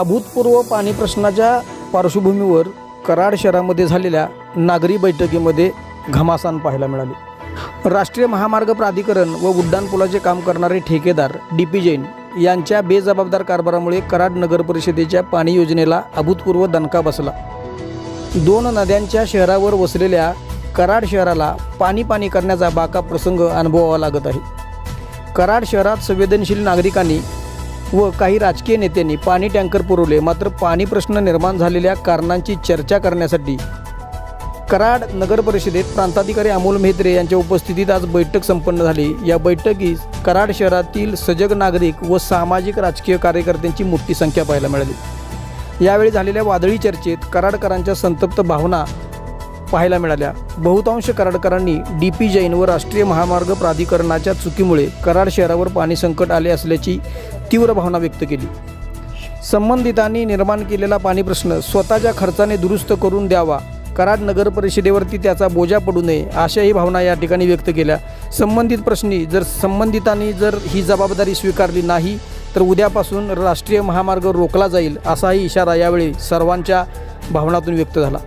अभूतपूर्व पाणी प्रश्नाच्या पार्श्वभूमीवर कराड शहरामध्ये झालेल्या नागरी बैठकीमध्ये घमासान पाहायला मिळाले. राष्ट्रीय महामार्ग प्राधिकरण व उड्डाणपुलाचे काम करणारे ठेकेदार डी पी जैन यांच्या बेजबाबदार कारभारामुळे कराड नगर परिषदेच्या पाणी योजनेला अभूतपूर्व दणका बसला. दोन नद्यांच्या शहरावर वसलेल्या कराड शहराला पाणी पाणी करण्याचा बाका प्रसंग अनुभवावा लागत आहे. कराड शहरात संवेदनशील नागरिकांनी व काही राजकीय नेत्यांनी पाणी टँकर पुरवले. मात्र पाणी प्रश्न निर्माण झालेल्या कारणांची चर्चा करण्यासाठी कराड नगर परिषदेत प्रांताधिकारी अमोल मेहत्रे यांच्या उपस्थितीत आज बैठक संपन्न झाली. या बैठकीस कराड शहरातील सजग नागरिक व सामाजिक राजकीय कार्यकर्त्यांची मोठी संख्या पाहायला मिळाली. यावेळी झालेल्या वादळी चर्चेत कराडकरांच्या संतप्त भावना पाहायला मिळाल्या. बहुतांश कराडकरांनी डी पी जैन व राष्ट्रीय महामार्ग प्राधिकरणाच्या चुकीमुळे कराड शहरावर पाणी संकट आले असल्याची तीव्र भावना व्यक्त केली. संबंधितांनी निर्माण केलेला पाणी प्रश्न स्वतःच्या खर्चाने दुरुस्त करून द्यावा कराड नगर परिषदेवरती त्याचा बोजा पडू नये अशाही भावना या ठिकाणी व्यक्त केल्या. संबंधित प्रश्नी जर संबंधितांनी जर ही जबाबदारी स्वीकारली नाही तर उद्यापासून राष्ट्रीय महामार्ग रोखला जाईल असाही इशारा यावेळी सर्वांच्या भावनातून व्यक्त झाला.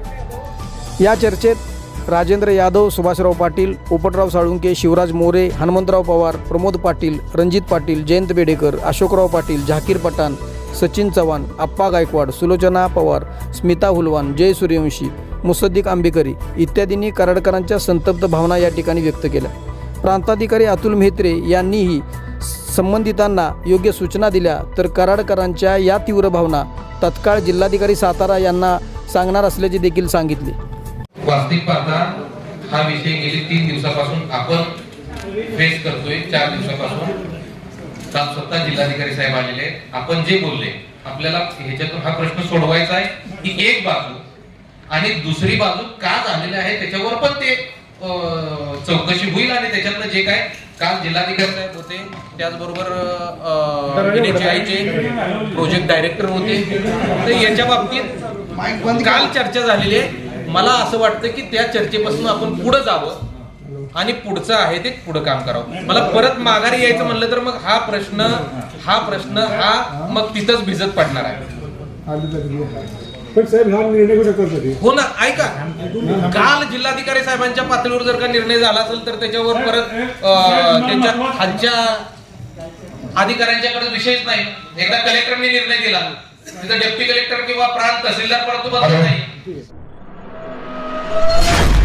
या चर्चेत राजेंद्र यादव सुभाषराव पाटील पोपटराव साळुंके शिवराज मोरे हनुमंतराव पवार प्रमोद पाटील रणजित पाटील जयंत बेडेकर अशोकराव पाटील झाकीर पठाण सचिन चव्हाण आप्पा गायकवाड सुलोचना पवार स्मिता हुलवान जय सूर्यवंशी मुसद्दिक आंबेकरी इत्यादींनी कराडकरांच्या संतप्त भावना या ठिकाणी व्यक्त केल्या. प्रांताधिकारी अतुल म्हेत्रे यांनीही संबंधितांना योग्य सूचना दिल्या तर कराडकरांच्या या तीव्र भावना तत्काळ जिल्हाधिकारी सातारा यांना सांगणार असल्याचे देखील सांगितले. वास्तविक पाहता हा विषय गेली तीन दिवसापासून आपण फेस करतोय चार दिवसापासून. काल स्वतः जिल्हाधिकारी साहेब आलेले. आपण जे बोलले आपल्याला ह्याच्यातून हा प्रश्न सोडवायचा आहे की एक बाजू आणि दुसरी बाजू का झालेली आहे त्याच्यावर पण ते चौकशी होईल आणि त्याच्यातलं जे काय काल जिल्हाधिकारी साहेब होते त्याचबरोबर प्रोजेक्ट डायरेक्टर होते. तर याच्या बाबतीत काल चर्चा झालेली आहे. मला असं वाटतं की त्या चर्चेपासून आपण पुढे जावं आणि पुढचं आहे ते पुढे काम करावं. मला परत माघारी यायचं म्हणलं तर मग हा प्रश्न हा प्रश्न हा मग तिथंच भिजत पडणार आहे. पण साहेब हा निर्णय हो ना ऐका. काल जिल्हाधिकारी साहेबांच्या पातळीवर जर का निर्णय झाला असेल तर त्याच्यावर परत त्यांच्या खालच्या अधिकाऱ्यांच्याकडे विषयच नाही. एकदा कलेक्टरने निर्णय दिला. तिथं डेप्टी कलेक्टर किंवा प्रांत तहसीलदार परंतु बदलत नाही. Oh!